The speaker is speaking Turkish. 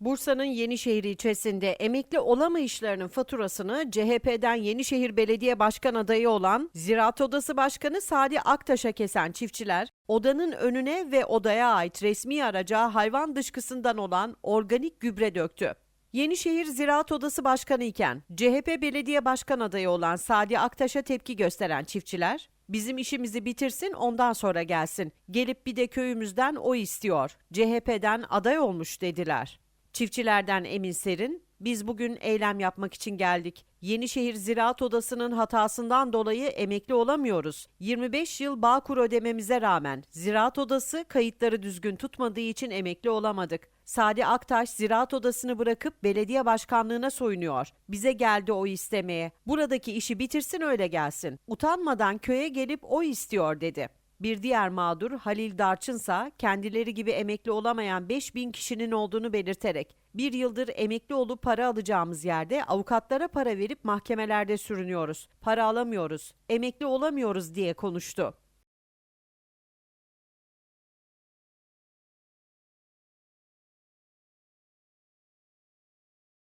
Bursa'nın Yenişehir ilçesinde emekli olamayışlarının faturasını CHP'den Yenişehir Belediye Başkan adayı olan Ziraat Odası Başkanı Sadi Aktaş'a kesen çiftçiler, odanın önüne ve odaya ait resmi araca hayvan dışkısından olan organik gübre döktü. Yenişehir Ziraat Odası Başkanı iken CHP Belediye Başkan adayı olan Sadi Aktaş'a tepki gösteren çiftçiler, bizim işimizi bitirsin ondan sonra gelsin. Gelip bir de köyümüzden o istiyor. CHP'den aday olmuş dediler. Çiftçilerden Emin Serin, biz bugün eylem yapmak için geldik. Yenişehir Ziraat Odası'nın hatasından dolayı emekli olamıyoruz. 25 yıl Bağkur ödememize rağmen Ziraat Odası kayıtları düzgün tutmadığı için emekli olamadık. Sadi Aktaş Ziraat Odası'nı bırakıp belediye başkanlığına soyunuyor. Bize geldi o istemeye. Buradaki işi bitirsin öyle gelsin. Utanmadan köye gelip o istiyor dedi. Bir diğer mağdur Halil Darçınsa kendileri gibi emekli olamayan 5000 kişinin olduğunu belirterek bir yıldır emekli olup para alacağımız yerde avukatlara para verip mahkemelerde sürünüyoruz. Para alamıyoruz, emekli olamıyoruz diye konuştu.